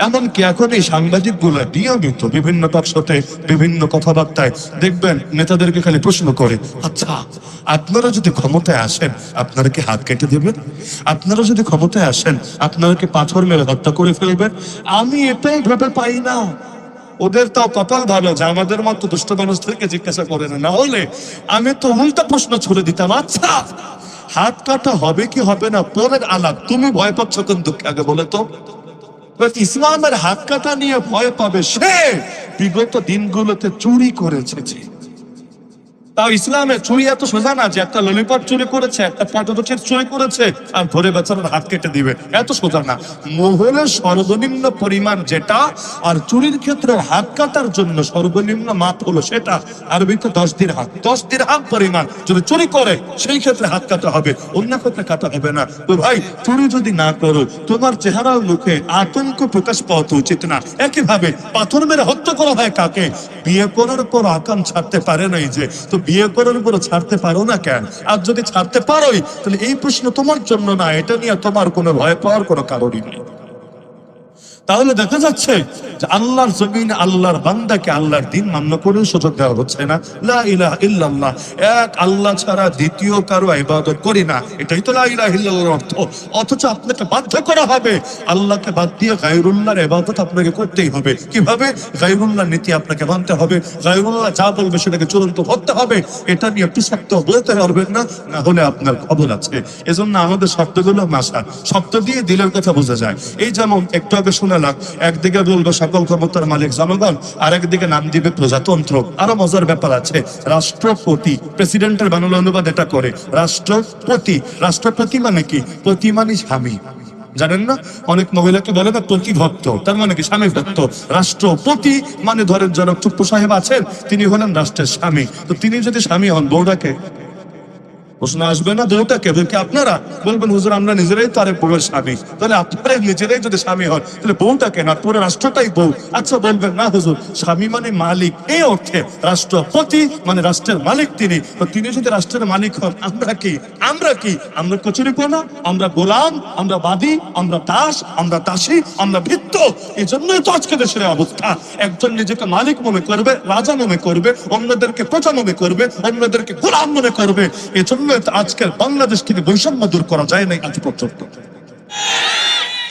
এমনকি এখন এই সাংবাদিকগুলো নিয়মিত বিভিন্ন টকশোতে বিভিন্ন কথাবার্তায় দেখবেন নেতাদেরকে খালি প্রশ্ন করে আচ্ছা আপনারা যদি ক্ষমতায় আসেন, আপনারা কি হাত কেটে দেবেন? আপনারা যদি ক্ষমতায় আসেন, আপনারা কি পাথর মেরে হত্যা করে ফেলবেন? আমি এটাই ভেবে পাই না। ওদের তাও কপাল ভালো, যে আমাদের মতো দুষ্ট মানুষদেরকে জিজ্ঞাসা করে না হলে আমি তো উল্টা প্রশ্ন ছুড়ে দিতাম আচ্ছা হাত কাটা হবে কি হবে না? পরের আলাপ, তুমি ভয় পাচ্ছ কোন দুঃখে আগে বলে তো? ইসলামের হাত কাটা নিয়ে ভয় পাবে সে বিগত দিনগুলোতে চুরি করেছে। তাও ইসলামে চুরি এত সোজা না যে একটা ললিপপ চুরি করেছে, একটা চিপস চুরি করেছে, আর ধরে বেচারার হাত কেটে দিবে। এত সোজা না। মোহরের সর্বনিম্ন পরিমাণ যেটা, আর চুরির ক্ষেত্রে হাত কাটার জন্য সর্বনিম্ন মাপ হলো সেটা। আরবিতে দশ দিন হাত দশ দিন হাত পরিমাণ। যদি চুরি করে, সেই ক্ষেত্রে হাত কাটা হবে। অন্য ক্ষেত্রে কাটা হবে না। তো ভাই, চুরি যদি না করো, তোমার চেহারার মুখে আতঙ্ক প্রকাশ পাওয়া উচিত না। একইভাবে পাথর মেরে হত্যা করা হয় কাকে? বিয়ে করার পর আকাম ছাড়তে পারে নাই যে। তো বিয়ে করার উপরে ছাড়তে পারো না কেন? আর যদি ছাড়তে পারোই, তাহলে এই প্রশ্ন তোমার জন্য না, এটা নিয়ে তোমার কোনো ভয় পাওয়ার কোনো কারণই নেই। তাহলে দেখা যাচ্ছে যে আল্লাহর জমিন আল্লাহর বান্দাকে আল্লাহর দিন মান্য করে সুযোগ দেওয়া হচ্ছে না। লা ইলাহা ইল্লাল্লাহ। এক আল্লাহ ছাড়া দ্বিতীয় কারও ইবাদত করি না। এটাই তো লা ইলাহা ইল্লাল্লাহর অর্থ। অথচ আপনাকে বাধ্য করা হবে। আল্লাহকে বাদ দিয়ে গায়রুল্লাহর ইবাদত আপনাকে করতেই হবে। কীভাবে? গায়রুল্লাহর নীতি আপনাকে মানতে হবে। গায়রুল্লাহ যা বলবে সেটাকে চূড়ান্ত করতে হবে। এটা নিয়ে পিসাক্ত বলতে পারবেন না না হলে আপনার খবর আছে। এজন্য আমাদের শব্দগুলো মাসা। শব্দ দিয়ে দিলের কথা বোঝা যায়। এই যেমন একটু আগে শোনালাম একদিকে বলব সকল ক্ষমতার মালিক জনগণ আর একদিকে নাম দিবে প্রজাতন্ত্র। আরও মজার ব্যাপার আছে, রাষ্ট্রপতি, প্রেসিডেন্টের বাংলা অনুবাদ এটা করে, রাষ্ট্রপতি রাষ্ট্রপতি মানে কি? প্রতি মানে স্বামী। জানেন না? অনেক মহিলাকে বলে না প্রতি ভক্ত তার মানে কি? স্বামী ভক্ত রাষ্ট্রপতি মানে ধরেন জনক চুপ্পু সাহেব আছেন, তিনি হলেন রাষ্ট্রের স্বামী। তো তিনি যদি স্বামী হন, বউটাকে প্রশ্ন আসবে না বউটাকে বলকে আপনারা বলবেন, হুজুর, আমরা নিজেরাই তো আরেক বউয়ের স্বামী। তাহলে আপনারাই নিজেরাই যদি স্বামী হন, তাহলে বউটাকে না পুরো রাষ্ট্রটাই বউ। আচ্ছা বলবেন, না, হুজুর, স্বামী মানে মালিক। এই অর্থে রাষ্ট্রপতি মানে রাষ্ট্রের মালিক তিনি। তো তিনি যদি রাষ্ট্রের মালিক হন, আমরা কি? আমরা কি? আমরা কচুরি পোনা আমরা গোলাম, আমরা বাদী, আমরা দাস, আমরা দাসী, আমরা ভিত্ত এই জন্যই তো আজকে দেশের অবস্থা। একজন নিজেকে মালিক মনে করবে, রাজা মনে করবে, অন্যদেরকে প্রজা মনে করবে, অন্যদেরকে গোলাম মনে করবে। এই জন্য আজকের বাংলাদেশ থেকে বৈষম্য দূর করা যায় নাই আজ পর্যন্ত।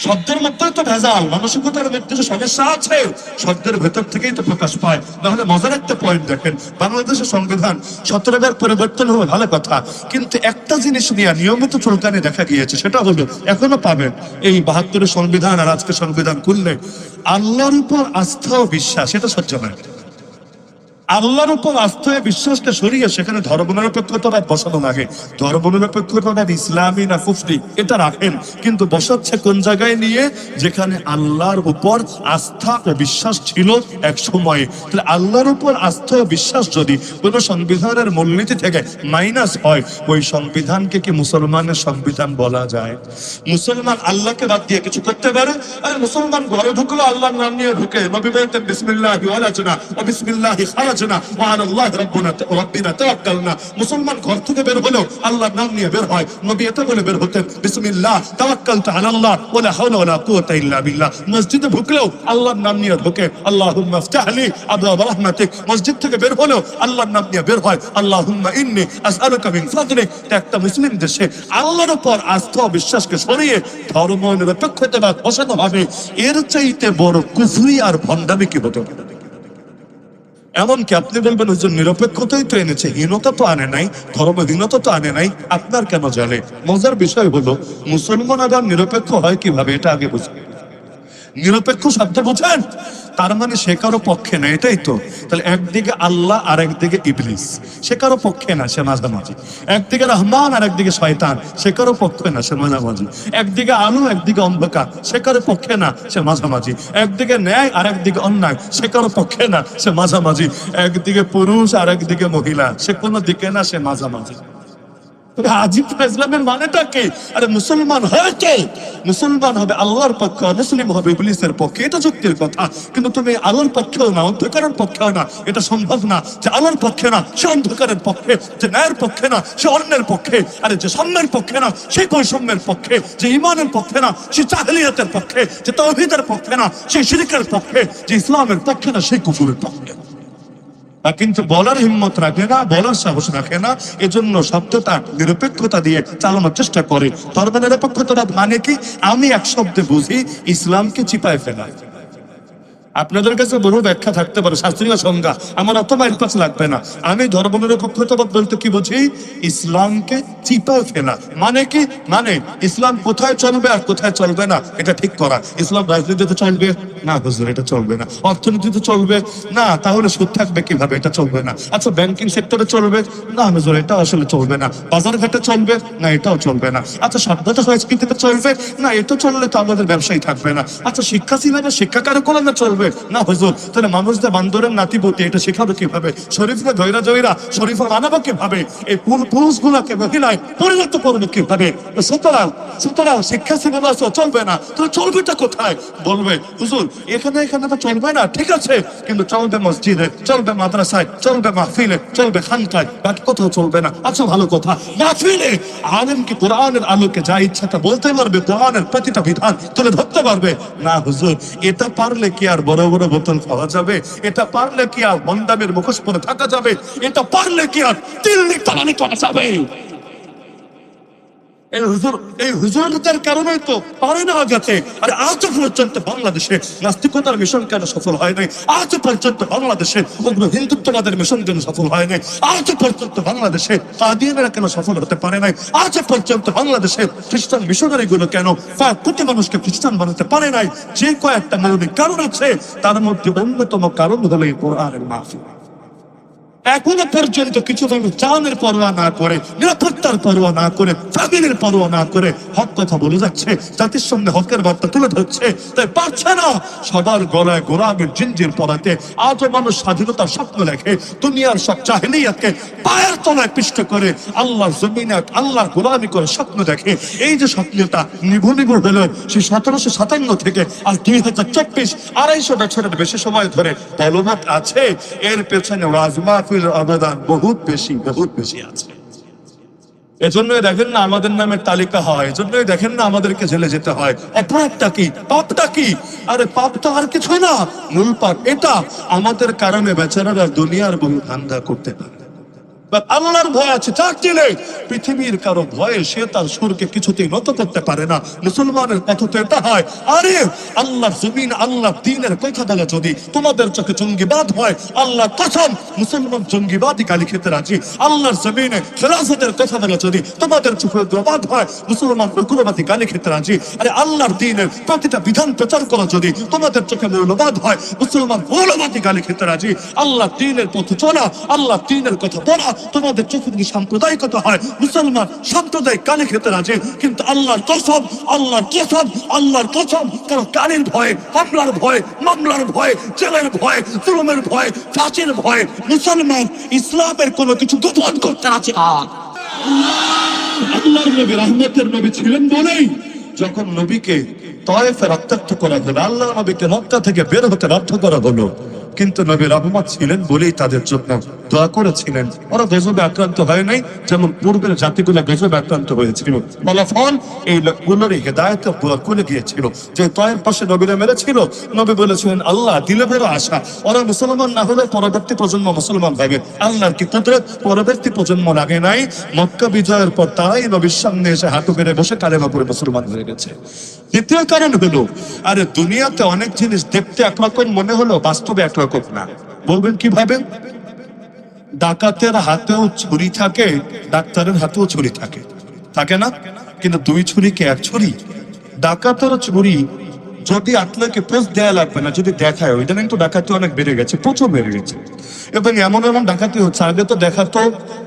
শব্দের মধ্যে তো ভেজাল, মানসিকতার যে সমস্যা আছে শব্দের ভেতর থেকেই তো প্রকাশ পায়। তাহলে মজার একটা পয়েন্ট দেখেন, বাংলাদেশের সংবিধান সতেরো বার পরিবর্তন হলো ভালো কথা। কিন্তু একটা জিনিস নিয়ে নিয়মিত চুলকানি দেখা গিয়েছে, সেটা হলো এখনও পাবেন এই বাহাত্তরের সংবিধান আর আজকে সংবিধান খুললে আল্লাহর উপর আস্থা ও বিশ্বাস এটা সহ্য হয় আল্লাহর উপর আস্থায় বিশ্বাসটা সরিয়ে সেখানে বসানো লাগে। ইসলামী না কুফরি, এটা রাখেন। কিন্তু বসাচ্ছে কোন জায়গায় নিয়ে? যেখানে আল্লাহর উপর আস্থা বিশ্বাস ছিল এক সময়ে। তাহলে আল্লাহর উপর আস্থা বিশ্বাস যদি কোন সংবিধানের মূলনীতি থেকে মাইনাস হয়, ওই সংবিধানকে কি মুসলমানের সংবিধান বলা যায়? মুসলমান আল্লাহকে বাদ দিয়ে কিছু করতে পারে, আর মুসলমান ঘরে ঢুকলো, আল্লাহর নাম নিয়ে ঢুকে, নবী বলতেন, বিসমিল্লাহি ওয়ালাজনা বিসমিল্লাহি খারাজনা ওয়া আলাল্লাহি রাব্বুনা, রাব্বিনা, তাওয়াক্কালনা। মুসলমান ঘর থেকে বের হলো আল্লাহর নাম নিয়ে বের হয়। নবী এটা বলে বের হতেন, বিসমিল্লাহ, তাওয়াক্কালতু আলাল্লাহ ওয়ালা হাওলা ওয়ালা কুওয়াতা ইল্লা বিল্লাহ। মসজিদে ঢুকলেও আল্লাহর নাম নিয়ে ঢুকে, আল্লাহুম্মা ইফতাহলি আবওয়াব রাহমাতিক। মসজিদ থেকে বের হলো আল্লাহর নাম নিয়ে বের হয়, আল্লাহুম্মা ইন্নী আসআলুকা মিন ফাদলিক। একটা মুসলিম দেশে আল্লাহর উপর আস্থা বিশ্বাসকে সরিয়ে ধর্ম নিরপেক্ষতা বসানো ভাবে, এর চাইতে বড় কুফরি আর ভণ্ডামি কি হতে পারে? এমনকি আপনি বলবেন ওই যে নিরপেক্ষতাই তো এনেছে, হীনতা তো আনে নাই, ধর্মহীনতা তো আনে নাই, আপনার কেন জানে? মজার বিষয় হলো, মুসলমান আবার নিরপেক্ষ হয় কীভাবে? এটা আগে বুঝি। নিরপেক্ষ শব্দ বোঝেন তার মানে সে কারও পক্ষে না এটাই তো। তাহলে একদিকে আল্লাহ আর একদিকে ইবলিস। সে কারও পক্ষে না, সে মাঝামাঝি। একদিকে রহমান আর একদিকে শয়তান। সে কারও পক্ষে না, সে মাঝামাঝি। একদিকে আলো, একদিকে অন্ধকার। সে কারও পক্ষে না, সে মাঝামাঝি। একদিকে ন্যায় আর একদিকে অন্যায়। সে কারও পক্ষে না, সে মাঝামাঝি। একদিকে পুরুষ আর একদিকে মহিলা। সে কোনো দিকে না, সে মাঝামাঝি। মানেটা কি? আরে মুসলমান হয়েছে মুসলমান হবে আল্লাহর পক্ষে মুসলিম হবে পক্ষে, এটা যুক্তির কথা। কিন্তু তুমি পক্ষেও না, অন্ধকারের পক্ষেও না। এটা সম্ভব না যে পক্ষে না, সে অন্ধকারের পক্ষে, যে ন্যায়ের পক্ষে না, সে অন্যের পক্ষে। আরে যে সাম্যের পক্ষে না, সে বৈষম্যের পক্ষে? যে ইমানের পক্ষে না, সে চাহলিয়তের পক্ষে। যে তৌহিদের পক্ষে না, সে শিরিকের পক্ষে। যে ইসলামের পক্ষে না, সে কুফুরের পক্ষে। কিন্তু বলার হিম্মত রাখে না, বলার সাহস রাখে না। এজন্য শব্দটা নিরপেক্ষতা দিয়ে চালানোর চেষ্টা করে। ধর্ম নিরপেক্ষতা মানে কি? আমি এক শব্দে বুঝি, ইসলামকে চিপায় ফেলা আপনাদের কাছে বহু ব্যাখ্যা থাকতে পারে, শাস্ত্রীয় সংজ্ঞা। আমার অত মাইল পাশ লাগবে না। আমি ধর্ম নিরপেক্ষতা বলতে কি বুঝি? ইসলামকে চিপায় ফেলা। মানে কি? মানে ইসলাম কোথায় চলবে আর কোথায় চলবে না? এটা ঠিক করা। ইসলাম রাজনীতিতে চলবে? না হুজুর, এটা চলবে না। অর্থনীতিতে চলবে? না, তাহলে সুদ থাকবে কীভাবে? এটা চলবে না। আচ্ছা ব্যাংকিং সেক্টরে চলবে? না হুজুর এটা আসলে চলবে না। বাজার ঘাটে চলবে? না, এটাও চলবে না। আচ্ছা সভ্যতা সংস্কৃতিতে চলবে? না এটা চললে তো আমাদের ব্যবসায়ী থাকবে না। আচ্ছা শিক্ষা সিলেবাস শিক্ষা কারও না চলবে? না হুজুর তাহলে মানুষদের বান্দরের নাতিপতি, এটা শেখাবে কীভাবে? শরীফকে জয়রা জয়রা শরীফা মানাবো কীভাবে? এই পুরুষ গুলাকে মহিলায় পরিণত করবে কীভাবে? সুতরাং সুতরাং শিক্ষা সিলেবাস চলবে না। তাহলে চলবেটা কোথায়? বলবে, হুজুর, এখানে এখানে তো চলবে না, ঠিক আছে, কিন্তু চলবে মসজিদে, চলবে মাদ্রাসায়, চলবে মাহফিলে, চলবে খানকায়, বাকি কোথাও চলবে না। আচ্ছা ভালো কথা। মাহফিলে আলেম কি কোরআনের আলোকে যা ইচ্ছা তা বলতে পারবে, কোরআনের প্রতিটা বিধান তুলে ধরতে পারবে? না, হুজুর, এটা পারলে কি আর বড় বড় বোতল খাওয়া যাবে। এটা পারলে কি আর মন্দামের মুখোশ পরে থাকা যাবে? এটা পারলে কি আর তিল্লি তালানি করা যাবে? এই হুজুর, এই কারণে তো পারে না আর পর্যন্ত বাংলাদেশে নাস্তিকতার মিশন কেন সফল হয় নাই? পর্যন্ত বাংলাদেশে উগ্র হিন্দুত্ববাদের মিশন কেন সফল হয় নাই? পর্যন্ত বাংলাদেশে কাদিয়ানেরা কেন সফল হতে পারে নাই? আজ পর্যন্ত বাংলাদেশে খ্রিস্টান মিশনারি গুলো কেন কয়েক কোটি মানুষকে খ্রিস্টান বানাতে পারে নাই? যে কয়েকটা মৌলিক কারণ আছে, তার মধ্যে অন্যতম কারণ হলো এই কোরআনের মাহফিল। এখনও পর্যন্ত কিছু মানুষ জানের পরোয়া না করে, নিরাপত্তার পরোয়া না করে ফ্যামিলির পরোয়া না করে হক কথা বলে যাচ্ছে, জাতির সামনে হকের বার্তা তুলে ধরছে। তাই পারছে না সবার গলায় গোলামের জিঞ্জির পড়াতে আজও মানুষ স্বাধীনতার স্বপ্ন লেখে দুনিয়ার সব চাহিলিয়াকে পায়ের তলায় পিষ্ট করে, আল্লাহর জমিনে আল্লাহর গোলামি করে স্বপ্ন দেখে। এই যে স্বপ্নটা নিভু নিভু হলো, সেই সতেরোশো সাতান্ন থেকে আর দুই হাজার চব্বিশ আড়াইশো বছরের বেশি সময় ধরে তলমত আছে। এর পেছনে রাজমাফির অবদান বহুত বেশি বহুত বেশি আছে। এজন্যই দেখেন না আমাদের নামে তালিকা হয়, এজন্যই দেখেন না আমাদেরকে জেলে যেতে হয়। অপরাধটা কি? পাপটা কি? আরে পাপ তো আর কিছুই না। মূল পাপ এটা। আমাদের কারণে বেচারারা দুনিয়ার বহু ধান্দা করতে পারে। আল্লাহর ভয় আছে দিলে পৃথিবীর কারও ভয়ে সে তার সুরকে কিছুতেই নত করতে পারে না। মুসলমানের কথা তো এটা হয়। আরে, আল্লাহর জমিন আল্লাহ দিনের কথা বলে যদি তোমাদের চোখে জঙ্গিবাদ হয়, আল্লাহ কসম মুসলমান জঙ্গিবাদই গালি খেতে রাজি। আল্লাহর জমিনে ফেরাসতের কথা বলে যদি তোমাদের চোখে উগ্রবাদ হয়, মুসলমান উগ্রবাদী গালি খেতে রাজি। আরে, আল্লাহর দিনের প্রতিটা বিধান প্রচার করা যদি তোমাদের চোখে মৌলবাদ হয়, মুসলমান মৌলবাদী গালি খেতে রাজি। আল্লাহ দিনের পথে চলা আল্লাহ দিনের কথা বলা তোমাদের চোখে যদি সাম্প্রদায়িকতা হয়, মুসলমান সাম্প্রদায়িক কানে খেতে রাজে, কিন্তু আল্লাহর কসম আল্লাহর কসম আল্লাহর কসম, কারণ কানের ভয়ে হামলার ভয়, মামলার ভয়, জেলের ভয়, জুলুমের ভয়, ফাঁসির ভয় মুসলমান ইসলামের কোনো কিছু গোপন করতে আছে না। আল্লাহর নবী রহমতের নবী ছিলেন বলেই যখন নবীকে তয়েফে রক্তাক্ত করা হলো আল্লাহ নবীকে মক্কা থেকে বের হতে বাধ্য করা হলো কিন্তু নবী রহমত ছিলেন বলেই তাদের জন্য দোয়া করেছিলেন। ওরা গজবে আক্রান্ত হয় নাই, যেমন পূর্বের জাতিগুলো গজবে আক্রান্ত হয়েছিল। ফলাফল, এই লোকগুলোর হেদায়ত করে গিয়েছিল। যে তয়ের পাশে নবীরা মেরেছিল, নবী বলেছিলেন, আল্লাহ, দিলে বেরো আশা। ওরা মুসলমান না হলে পরবর্তী প্রজন্ম মুসলমান হবে আল্লাহর কি কুদরত? পরবর্তী প্রজন্ম লাগে নাই। মক্কা বিজয়ের পর তারাই নবীর সামনে এসে হাঁটু বেড়ে বসে কালেমা করে মুসলমান হয়ে গেছে। দ্বিতীয় কারণ হলো, আরে দুনিয়াতে অনেক জিনিস দেখতে একরকম মনে হলো বাস্তবে একরকম না। বলবেন কীভাবে ডাকাতের হাতেও ছুরি থাকে, ডাক্তারের হাতেও ছুরি থাকে। থাকে না? কিন্তু দুই ছুরি কে এক ছুরি। ডাকাতের ছুরি যদি আপনাকে পোস্ট দেয়া লাগবে না, যদি দেখায় ওইটা কিন্তু ডাকাতি অনেক বেড়ে গেছে, প্রচুর বেড়ে গেছে। এবং এমন এমন ডাকাতি হচ্ছে, আগে তো দেখাতো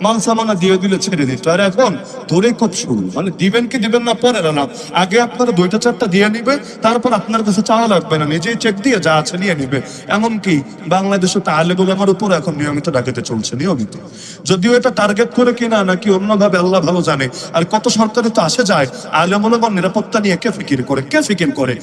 মাল সামানা দিয়ে দিলে ছেড়ে দিত। আর এখন ধরে খুব মানে দিবেন কি দিবেন না পরে না আগে আপনারা দুইটা, চারটা দিয়ে নিবে, তারপর আপনার কাছে চাওয়া লাগবে না, নিজেই চেক দিয়ে যা আছে নিয়ে নিবে। এমনকি বাংলাদেশে তো আলে আমার উপর এখন নিয়মিত ডাকাতে চলছে, নিয়মিত। যদিও এটা টার্গেট করে কিনা, নাকি অন্যভাবে আল্লাহ ভালো জানে। আর কত সরকারে তো আসে যায় আলেমুলগণ নিরাপত্তা নিয়ে কে ফিকির করে, কে ফিকির করে?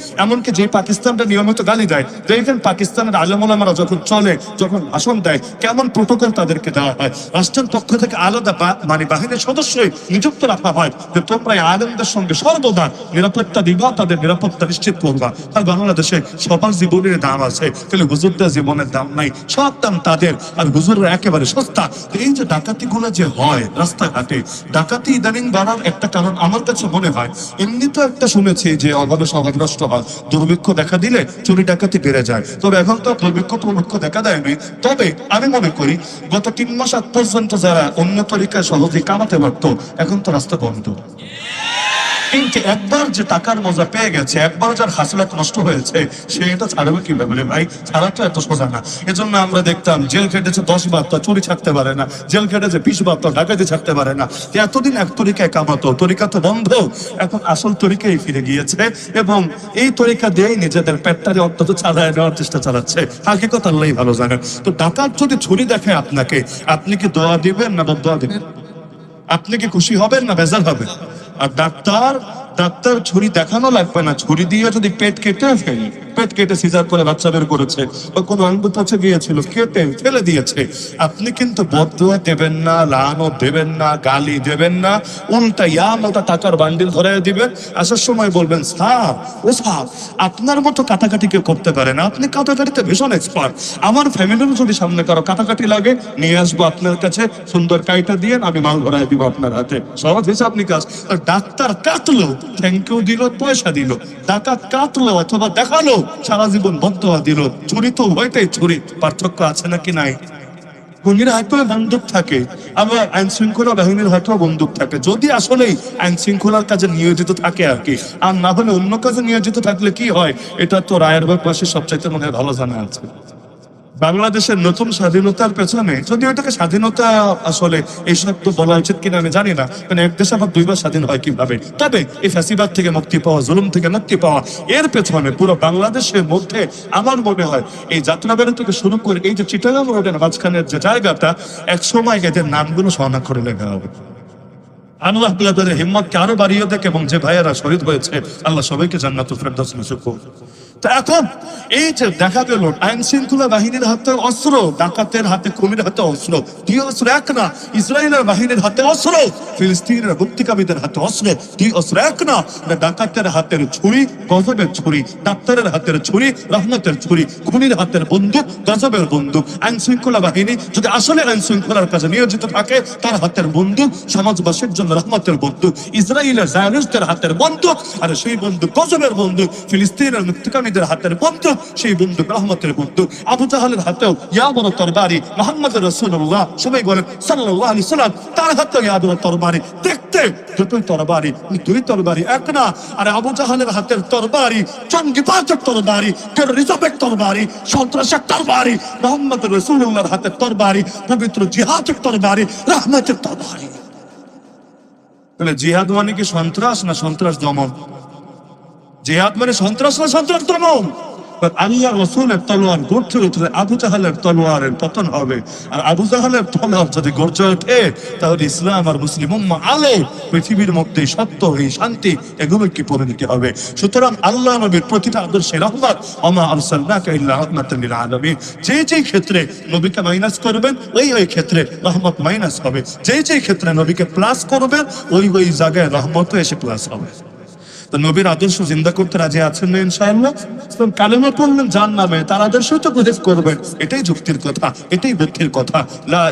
এমনকি যে পাকিস্তানটা নিয়মিত গালি দেয় দেখেন পাকিস্তানের আলেমুলামারা যখন চলে, যখন ভাষণ দেয়, কেমন প্রোটোকল তাদেরকে দেওয়া হয়? রাষ্ট্রের পক্ষ থেকে আলাদা মানে বাহিনীর সদস্যই নিযুক্ত রাখা হয় যে তোমরা আলেমদের সঙ্গে সর্বদা নিরাপত্তা দিবা, তাদের নিরাপত্তা নিশ্চিত করবা। আর বাংলাদেশে সবার জীবনের দাম আছে। কিন্তু হুজুরদের জীবনের দাম নাই। সব দাম তাদের। আর হুজুররা একেবারে সস্তা। এই যে ডাকাতি গুলো যে হয় রাস্তাঘাটে, ডাকাতি ইদানিং বাড়ার একটা কারণ আমার কাছে মনে হয়। এমনি তো একটা শুনেছি যে অভাবে সভাগ্রস্ত হয়। দুর্ভিক্ষ দেখা দিলে চুরি ডাকাতি বেড়ে যায়। তবে এখন তো দুর্ভিক্ষ প্রমুখ দেখা দেয়নি। তবে আমি মনে করি, গত তিন মাস পর্যন্ত যারা অন্য তরিকায় সহজে কামাতে পারতো, এখন তো রাস্তা বন্ধ। কিন্তু একবার যে টাকার মজা পেয়ে গেছে, একবার যার হাসিলাত নষ্ট হয়েছে, সে এটা ছাড়বে কীভাবে ভাই? ছাড়া তো এত সোজা না। এজন্য আমরা দেখতাম, জেল খেটেছে দশ বার তো চুরি ছাড়তে পারে না। জেল খেটেছে বিশ বার তো ডাকাতি ছাড়তে পারে না। এতদিন এক তরিকায় কামাতো তরিকা তো বন্ধ। এখন আসল তরিকায় ফিরে গিয়েছে এবং এই তরিকা দিয়েই নিজেদের পেটটারে অন্তত চালায় নেওয়ার চেষ্টা চালাচ্ছে। হাকিকত আল্লাহ ভালো জানেন। তো ডাকাত যদি ছুরি দেখে আপনাকে, আপনি কি দোয়া দিবেন না দোয়া দিবেন? আপনি কি খুশি হবেন না বেজার হবেন? আর ডাক্তার ডাক্তার ছুরি দেখানো লাগবে না ছুরি দিয়ে যদি পেট কেটে ফেলে। পেট কেটে সিজার করে বাচ্চা বের করেছে। বা কোনো আঙ্গুল কাছে গিয়েছিল, কেটে ফেলে দিয়েছে। আপনি কিন্তু বদুয়া দেবেন না লানো দেবেন না, গালি দেবেন না, উল্টা ইয়া মোটা টাকার বান্ডিল ধরে দিবেন। আসার সময় বলবেন স্যার ও স্যার আপনার মতো কাটাকাটি কেউ করতে পারে না। আপনি কাটাকাটিতে ভীষণ এক্সপার্ট আমার ফ্যামিলিরও যদি সামনে কারও কাটাকাটি লাগে, নিয়ে আসব আপনার কাছে। সুন্দর কাইটা দিয়ে আমি মাল ধরাই দিব আপনার হাতে। সহজ হিসাব নিকাশ। ডাক্তার কাটলো থ্যাংক ইউ দিল, পয়সা দিল। ডাকাত কাটলো অথবা দেখাল। সারা জীবন বদ্ধ দিল। চুরি তো উভয়টাই পার্থক্য আছে নাকি নাই? খুনির হয়তো বন্দুক থাকে। আবার আইন শৃঙ্খলা বাহিনীর হয়তো বন্দুক থাকে। যদি আসলেই আইন শৃঙ্খলার কাজে নিয়োজিত থাকে আর কি। আর না হলে অন্য কাজে নিয়োজিত থাকলে কি হয়? এটা তো রায়ের রায়েরবাগবাসীর সবচাইতে মনে হয় ভালো জানা আছে। বাংলাদেশের নতুন স্বাধীনতার পেছনে, যদি ওটাকে স্বাধীনতা আসলে এই শব্দ বলা উচিত কিনা আমি জানি না কারণ এক দেশ আবার দুইবার স্বাধীন হয় কীভাবে? তবে এই ফ্যাসিবাদ থেকে মুক্তি পাওয়া, জুলুম থেকে মুক্তি পাওয়া, এর পেছনে পুরো বাংলাদেশের মধ্যে আমার মনে হয় এই যাত্রাবেলা থেকে শুরু করে এই যে চিটাগাং রোডের মাঝখানের যে জায়গাটা, এক সময় এদের নামগুলো সহনা করে লেখা হবে। আল্লাহ তাদের হিম্মতকে আরও বাড়িয়ে দেখ এবং যে ভাইয়েরা শহীদ হয়েছে, আল্লাহ সবাইকে জান্নাতুল ফেরদাউস নসিব করুন এখন এই যে দেখা গেল আইন শৃঙ্খলা বাহিনীর হাতে অস্ত্র, ডাকাতের হাতে খুনির হাতে অস্ত্র দুই অস্ত্র এক না, ইসরায়েলের বাহিনীর হাতে অস্ত্র, ফিলিস্তিনের মুক্তিকামীদের হাতে অস্ত্র দুই অস্ত্র এক না ডাকাতের হাতের ছুরি, গজবের ছুরি, ডাক্তারের হাতের ছুরি, রহমতের ছুরি, খুনির হাতের বন্দুক, গজবের বন্দুক। আইন শৃঙ্খলা বাহিনী যদি আসলে আইন শৃঙ্খলার কাছে নিয়োজিত থাকে, তার হাতের বন্দুক সমাজবাসীর জন্য রহমতের বন্দুক, ইসরায়েলের জায়নিস্টদের হাতের বন্দুক, আর সেই বন্দুক গজবের বন্দুক, ফিলিস্তিনের মুক্তিকামীদের হাতের বন্দুক সেই বন্দুক রহমতের বন্দুক। আবু জাহালের হাতেও ইয়া তরবারি। মোহাম্মদ রসুল্লাহ সবাই বলেন, সাল্লাল্লাহু আলাইহি সাল্লাম, তার হাতেও ইয়া তরবারি। দেখতে দুটোই তরবারি দুই তরবারি এক না। আর আবু জাহালের হাতের তরবারি জঙ্গিবাজের তরবারি টেরোরিজমের তরবারি, সন্ত্রাসের তরবারি, মোহাম্মদ রসুল্লাহর হাতের তরবারি, পবিত্র জিহাদের তরবারি, রহমতের তরবারি। তাহলে জিহাদ মানে কি সন্ত্রাস না সন্ত্রাস দমন? জিহাদ মানে সন্ত্রাস সন্ত্রাস দমন আল্লাহ রসুলের তলোয়ার গড়ছে উঠলে আবু জাহালের তলোয়ারের পতন হবে। আর আবু জাহালের তলোয়ার যদি গর্জে ওঠে, তাহলে ইসলাম আর মুসলিম উম্মা আলো পৃথিবীর মধ্যে সত্য এই শান্তি এগুলো কি পরিণতি হবে? সুতরাং আল্লাহ নবীর প্রতিটা আদর্শে রহমত। আমা আরসালনাকা ইল্লা যে যে ক্ষেত্রে নবীকে মাইনাস করবেন, ওই ওই ক্ষেত্রে রহমত মাইনাস হবে। যে যে ক্ষেত্রে নবীকে প্লাস করবেন, ওই ওই জায়গায় রহমতও এসে প্লাস হবে। তো নবীর আদর্শ জিন্দা করতে রাজি আছেন না কালেমা পড়লেন যার নামে, তার আদর্শ তো প্রদেশ করবেন এটাই যুক্তির কথা, এটাই বুদ্ধির কথা। লা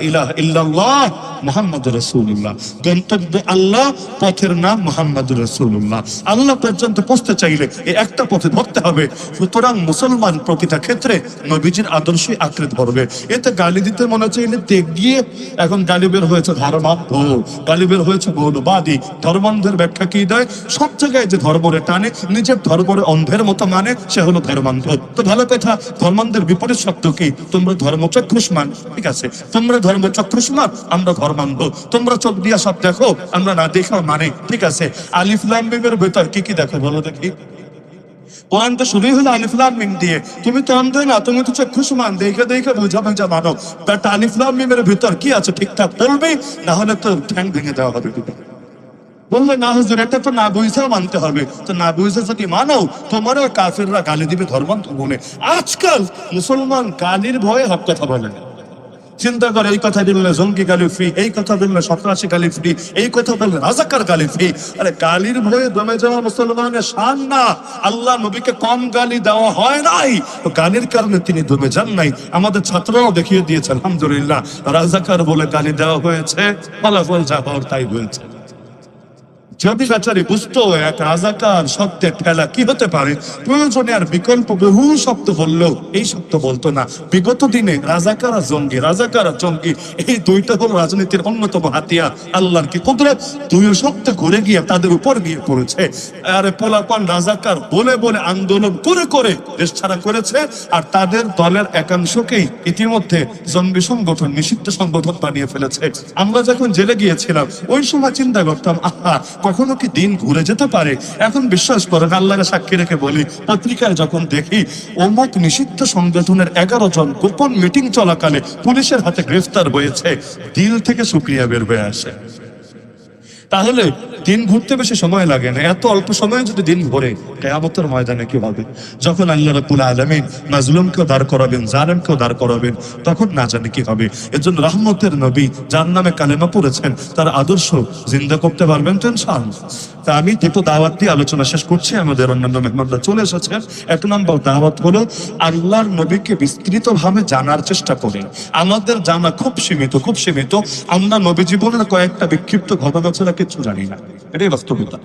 ইল্লাল্লাহ মুহাম্মাদুর রাসূলুল্লাহ। গন্তব্য আল্লাহ, পথের নাম মুহাম্মাদুর রাসূলুল্লাহ। আল্লাহ পর্যন্ত পৌঁছতে চাইলে এই একটা পথে ধরতে হবে। সুতরাং মুসলমান প্রতিটা ক্ষেত্রে নবীজির আদর্শই আঁকড়ে ধরবে। এতে গালি দিতে মনে চাইলে তেগ গিয়ে এখন গালি বের হয়েছে ধর্মান্ধ। গালি বের হয়েছে মৌলবাদী ধর্মান্ধের ব্যাখ্যা কি দেয়? সব জায়গায় যে ধর্মরে টানে, নিজের ধর্মরে অন্ধের মতো মানে সে হলো ধর্মান্ধ। তো ভালো কথা, ধর্মান্ধের বিপরীত শব্দ কি? তোমরা ধর্ম চক্ষুষ্মান, ঠিক আছে? তোমরা ধর্ম চক্ষুষ্মান, আমরা ধর্মান্ধ। তোমরা চোখ দিয়া সব দেখো, আমরা না দেখাও মানে ঠিক আছে? আলিফ লাম ভেতর কি কি দেখো বলো দেখি? কোরআন তো শুরুই হলো আলিফলাম মিম দিয়ে। তুমি তো অন্ধ না, তুমি তো চক্ষু দেখে দেখে বোঝা বোঝা মানো। বাট আলিফলাম মিমের ভিতর কি আছে, ঠিকঠাক বলবে? না হলে তো ঠ্যাং ভেঙে দেওয়া হবে। বললে, না হুজুর, এটা তো না বুঝেও মানতে হবে। তো না বুঝে যদি মানো তোমারও কাফিররা গালি দিবে ধর্মান্ত বলে আজকাল মুসলমান গালির ভয়ে হক কথা বলে না। চিন্তা করে, এই কথা বললে জঙ্গি গালি ফ্রি এই কথা বললে সন্ত্রাসী গালি ফ্রি এই কথা বললে রাজাকার গালি ফ্রি আরে গালির ভয়ে দমে যাওয়া মুসলমানের শান না। আল্লাহ নবীকে কম গালি দেওয়া হয় নাই। তো গালির কারণে তিনি দমে যান নাই। আমাদের ছাত্ররাও দেখিয়ে দিয়েছে, আলহামদুলিল্লাহ। রাজাকার বলে গালি দেওয়া হয়েছে, ফলাফল যা হওয়ার তাই হয়েছে। বুঝতো এক রাজাকার শব্দের ঠেলা, কি হতে পারে? প্রয়োজনে আর বিকল্প বহু শব্দ বললেও এই শব্দ বলতো না। বিগত দিনে রাজাকার জঙ্গি রাজাকার জঙ্গি, এই দুইটা হল রাজনীতির অন্যতম হাতিয়ার। আল্লাহর কি কুদরত? দুই শব্দ ঘুরে গিয়ে তাদের উপর গিয়ে পড়েছে। রাজাকার বলে বলে আন্দোলন করে করে দেশ ছাড়া করেছে, আর তাদের দলের একাংশকেই ইতিমধ্যে জঙ্গি সংগঠন, নিষিদ্ধ সংগঠন বানিয়ে ফেলেছে। আমরা যখন জেলে গিয়েছিলাম, ওই সময় চিন্তা করতাম, আহা কখনো কি দিন ঘুরে যেতে পারে? এখন বিশ্বাস করেন আল্লাহকে সাক্ষী রেখে বলি, পত্রিকায় যখন দেখি অমুক নিষিদ্ধ সংগঠনের এগারো জন গোপন মিটিং চলাকালে পুলিশের হাতে গ্রেফতার হয়েছে, দিল থেকে সুক্রিয়া বের হয়ে আসে। তাহলে দিন ঘুরতে বেশি সময় লাগে না। এত অল্প সময়ে যদি দিন ঘোরে, কেয়ামতের ময়দানে কি হবে? যখন আল্লাহ রাব্বুল আলামিন মাজলুমকেও দাঁড় করাবেন, জালেমকেও দাঁড় করাবেন, তখন না জানে কি হবে। এজন্য রহমতের নবী যার নামে কালেমা পড়েছেন, তার আদর্শ জিন্দা করতে পারবেন তো তা আমি দুটো দাওয়াত দিয়ে আলোচনা শেষ করছি। আমাদের অন্যান্য মেহমানরা চলে এসেছেন এক নম্বর দাওয়াত হলো, আল্লাহর নবীকে বিস্তৃত ভাবে জানার চেষ্টা করেন। আমাদের জানা খুব সীমিত খুব সীমিত। আমরা নবী জীবনের কয়েকটা বিক্ষিপ্ত ঘটনা ছাড়া কিচ্ছু জানি না। এটাই বাস্তবতা।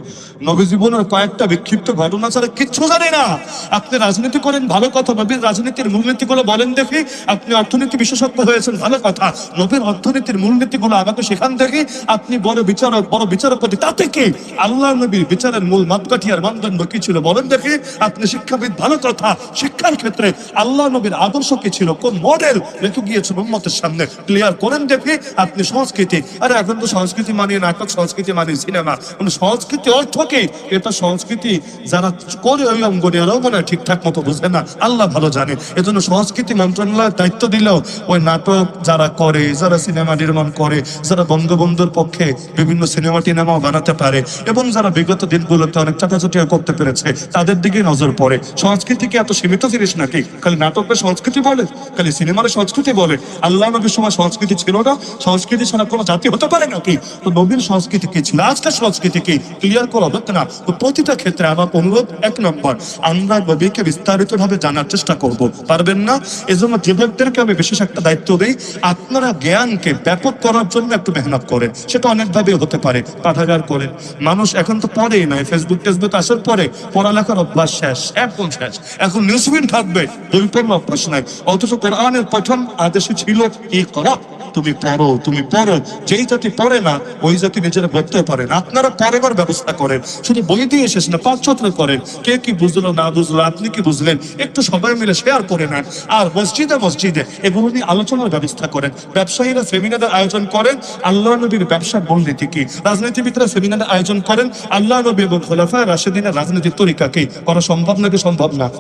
নবী জীবনের কয়েকটা বিক্ষিপ্ত ঘটনা ছাড়া কিচ্ছু জানি না। আপনি রাজনীতি করেন, ভালো কথা নবীর রাজনীতির মূলনীতিগুলো বলেন দেখি। আপনি অর্থনীতি বিশেষজ্ঞ হয়েছেন, ভালো কথা। নবীর অর্থনীতির মূলনীতিগুলো আমাকে সেখান থেকে, আপনি বড় বিচারক, বড় বিচারপতি তাতে কি আল্লাহ নবীর বিচারের মূল মাপকাঠি আর মানদণ্ড কি ছিল বলেন দেখি। আপনি শিক্ষাবিদ, ভালো কথা। শিক্ষার ক্ষেত্রে আল্লাহ নবীর আদর্শ কি ছিল? কোন মডেল রেখে গিয়েছিল উম্মতের সামনে। ক্লিয়ার করেন দেখি। আপনি সংস্কৃতি। আরে এখন তো সংস্কৃতি মানিয়ে নাটক সংস্কৃতি মানিয়ে সিনেমা। মানে সংস্কৃতি অর্থ কি? এটা সংস্কৃতি যারা করে ওই অঙ্গনীয়রাও মনে হয় ঠিকঠাক মতো বুঝে না। আল্লাহ ভালো জানে। এজন্য সংস্কৃতি মন্ত্রণালয়ের দায়িত্ব দিলেও ওই নাটক যারা করে, যারা সিনেমা নির্মাণ করে, যারা বঙ্গবন্ধুর পক্ষে বিভিন্ন সিনেমা টিনেমাও বানাতে পারে, এবং যারা বিগত দিনগুলোতে অনেক চাটাচুটিও করতে পেরেছে, তাদের দিকে নজর পড়ে। সংস্কৃতি কি এত সীমিত জিনিস নাকি? খালি নাটকের সংস্কৃতি বলে? খালি সিনেমার সংস্কৃতি বলে? আল্লাহ নবীর সময় সংস্কৃতি ছিল না? সংস্কৃতি ছাড়া কোনো জাতি হতে পারে নাকি? তো নবীর সংস্কৃতি কি ছিল আজকের সংস্কৃতি ক্লিয়ার করা হচ্ছে না তো প্রতিটা ক্ষেত্রে আমার অনুরোধ এক নম্বর, আমরা নবীকে বিস্তারিত ভাবে জানার চেষ্টা করব। পারবেন না? এজন্য যুবকদেরকে আমি বিশেষ একটা দায়িত্ব দিই, আপনারা জ্ঞানকে ব্যাপক করার জন্য একটু মেহনত করেন। সেটা অনেকভাবে হতে পারে পাঠাগার করেন। মানুষ এখন তো পড়েই নয় ফেসবুক টেসবুক আসার পরে পড়ালেখার অভ্যাস শেষ, একদম শেষ। এখন নিউজ থাকবে পড়ার অভ্যাস নাই, অথচ কোরআনের প্রথম আদেশে ছিল কি করা? তুমি পড়ো তুমি পড়ো। যেই জাতি পড়ে না, ওই জাতি নিজেরা পড়তে পারে না। আপনারা পড়াবার ব্যবস্থা করেন। শুধু বই দিয়ে শেষ না পাঁচ ছত্র করেন। কে কি বুঝলো, না বুঝলো, আপনি কি বুঝলেন? একটু সবাই মিলে শেয়ার করে নেন। আর মসজিদে মসজিদে এগুলো নিয়ে আলোচনার ব্যবস্থা করেন। ব্যবসায়ীরা সেমিনারের আয়োজন করেন। আল্লাহ নবীর ব্যবসার মূলনীতি কি? রাজনীতিবিদরা সেমিনারের আয়োজন করেন। আল্লাহ নবী এবং খোলাফা রাশেদিনের রাজনীতির তরিকা কি? করা সম্ভব নাকি সম্ভব না?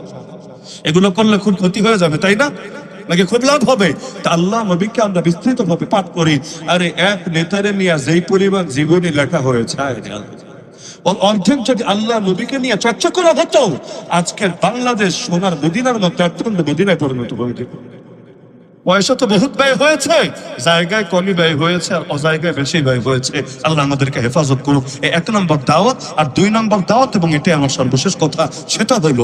এগুলো করলে খুব ক্ষতি হয়ে যাবে, তাই না? নাকি খুব লাভ হবে? তা আল্লাহ নবীকে আমরা বিস্তৃত ভাবে পাঠ করি। আরে এক নেতারে নিয়ে যেই পরিমাণ জীবনী লেখা হয়েছে। অর্ধেক যদি আল্লাহ নবীকে নিয়ে চর্চা করা হতো আজকের বাংলাদেশ সোনার মদিনার মতো একদম মদিনায় পরিণত হয়ে পয়সা তো বহুত ব্যয় হয়েছে, জায়গায় কমই ব্যয় হয়েছে, আর অজায়গায় বেশি ব্যয় হয়েছে। আল্লাহ আমাদেরকে হেফাজত করুক। এক নম্বর দাওয়াত আর দুই নম্বর দাওয়াত, এবং এটাই আমার সর্বশেষ কথা, সেটা হইল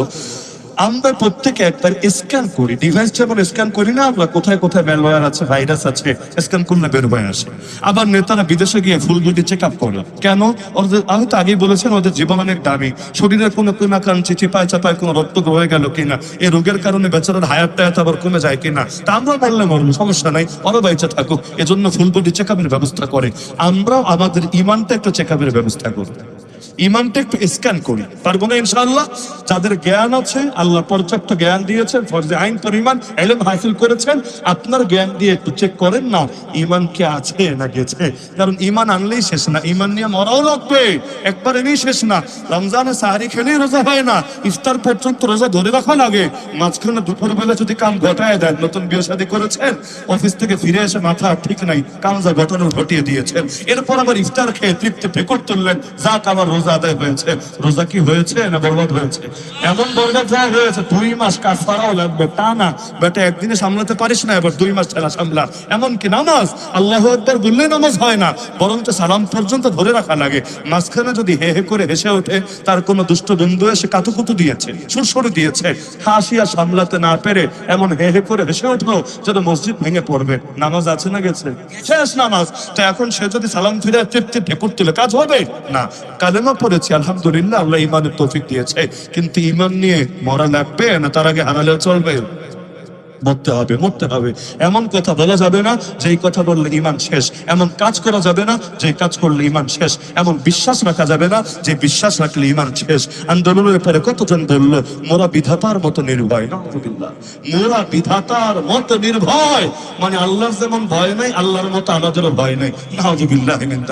আমরা প্রত্যেকে একবার স্ক্যান করি। ডিভাইস যেমন স্ক্যান করি না, আমরা কোথায় কোথায় ম্যালওয়্যার আছে ভাইরাস আছে স্ক্যান করলে বের হয়ে আসে। আবার নেতারা বিদেশে গিয়ে ফুল বডি চেক আপ করে। কেন? ওদের আমি তো আগেই বলেছেন, ওদের জীবন অনেক দামি। শরীরের কোনো কোনাকাঞ্চি চিপায় চাপায় কোনো রক্ত হয়ে গেল কিনা? এই রোগের কারণে বেচারার হায়ার টায়াত আবার কমে যায় কিনা? তা আমরা বললে মরবো সমস্যা নাই, ওরা বাইচে থাকুক। এজন্য ফুল বডি চেক আপের ব্যবস্থা করে। আমরাও আমাদের ইমানটা একটু চেক আপের ব্যবস্থা করি। ইমানটা একটু স্ক্যান করি। পারব না ইনশাআল্লাহ যাদের জ্ঞান আছে, আল্লাহ পর্যাপ্ত জ্ঞান দিয়েছেন, ফরজে আইন হাসিল করেছেন, আপনার জ্ঞান দিয়ে একটু চেক করেন না ইমান কি আছে না গেছে। কারণ ইমান আনলেই শেষ না ইমান নিয়ে মরাও লাগবে শেষ না। রমজানে সাহারি খেলেই রোজা হয় না, ইফতার পর্যন্ত রোজা ধরে রাখা লাগে। মাঝখানে দুপুর বেলা যদি কাম ঘটায় দেন, নতুন বিয়ে শাদী করেছেন, অফিস থেকে ফিরে এসে মাথা ঠিক নাই, কাম যা ঘটনা ঘটিয়ে দিয়েছেন। এরপর আবার ইফতার খেয়ে তৃপ্তি ফেকর তুললেন, যাক আমার রোজা আদায় হয়েছে রোজা কি হয়েছে না বরবাদ হয়েছে? এমন বরবাদ যা হয়েছে, দুই মাস লাগবে, তা না। বেটা একদিনে সামলাতে পারিস না, এবার দুই মাস ঠেলা সামলা। নামাজ, আল্লাহ একবার বললে নামাজ হয় না। বরঞ্চ সালাম পর্যন্ত ধরে রাখা লাগে। মাঝখানে যদি হে হে করে হেসে ওঠে, তার কোনো দুষ্ট বন্ধু এসে কাতুকুতু দিয়েছে, সুরসরে দিয়েছে। হাসিয়া সামলাতে না পেরে এমন হে হে করে হেসে উঠল যেন মসজিদ ভেঙে পড়বে। নামাজ আছে না গেছে? শেষ নামাজ। তো এখন সে যদি সালাম ফিরে তৃপ্তি ঠেকুর তুলে, কাজ হবে? না। কালেমা পড়েছি, আলহামদুলিল্লাহ, আল্লাহ ইমানের তৌফিক দিয়েছে। কিন্তু ইমান নিয়ে মরা লাগবে না, তার আগে হারালেও চলবে। মরতে হবে মরতে হবে। এমন কথা বলা যাবে না, যেই কথা বললে ইমান শেষ। এমন কাজ করা যাবে না যে কাজ করলে ইমান শেষ। এমন বিশ্বাস রাখা যাবে না, যে বিশ্বাস রাখলে ইমান শেষ। আন্দোলনের ব্যাপারে কতজন বলল মোরা বিধাতার মতো নির্ভয় মোরা বিধাতার মতো নির্ভয়। মানে আল্লাহর যেমন ভয় নাই, আল্লাহর মতো আমাদেরও ভয় নাই। নাউজুবিল্লাহ মিন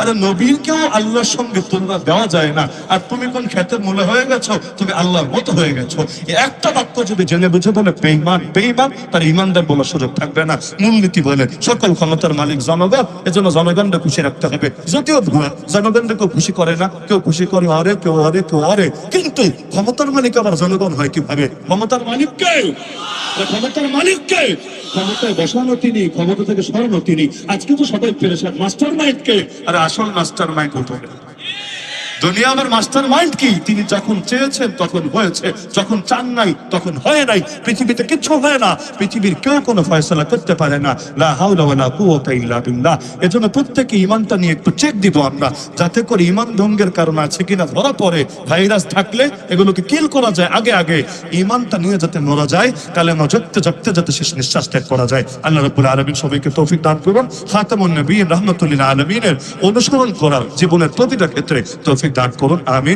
আরে নবীরকেও আল্লাহর সঙ্গে তুলনা দেওয়া যায় না। আর তুমি কোন ক্ষেতের মূলে হয়ে গেছো, তুমি আল্লাহর মতো হয়ে গেছো। একটা বাক্য যদি জেনে বুঝে বলে বেঈমান। বেঈমান তার ইমানদার বলার সুযোগ থাকবে না। মূলনীতি বলে, সকল ক্ষমতার মালিক জনগণ, এজন্য জনগণকে খুশি রাখতে হবে। যদিও ভুয়া, জনগণকে কেউ খুশি করে না, কেউ খুশি করে আরে কেউ আরে কেউ আরে কিন্তু ক্ষমতার মালিক আবার জনগণ হয় কীভাবে? ক্ষমতার মালিক কে ক্ষমতার মালিক কে ক্ষমতায় বসানো তিনি, ক্ষমতা থেকে সরানো তিনি। আজকে তো সবাই পেরেছেন মাস্টার মাইন্ড কে আর আসল মাস্টার মাইন্ড উপরে দুনিয়া আমার মাস্টার মাইন্ড কি? তিনি যখন চেয়েছেন, তখন হয়েছে। যখন চান নাই, তখন হয় নাই। পৃথিবীতে কিচ্ছু হয় না। পৃথিবীর কেউ কোনো ফয়সলা করতে পারে না। লা হাওলা ওয়ালা ইল্লা বিল্লাহ। এজন্য প্রত্যেকে ইমানটা নিয়ে একটু চেক দিব আমরা। যাতে করে ইমান ভঙ্গের কারণ আছে কিনা ধরা পড়ে। ভাইরাস থাকলে এগুলোকে কিল করা যায় আগে আগে। ইমানটা নিয়ে যাতে মরা যায় তাহলে আমরা জগতে জগতে যাতে শেষ নিঃশ্বাস ত্যাগ করা যায়। আল্লাহ রাব্বুল আলামিন সবাইকে তৌফিক দান করবেন খাতামুন নবীন রাহমাতুল্লিল আলামিনের অনুসরণ করার জীবনের প্রতিটা ক্ষেত্রে তৌফিক দান করুন আমি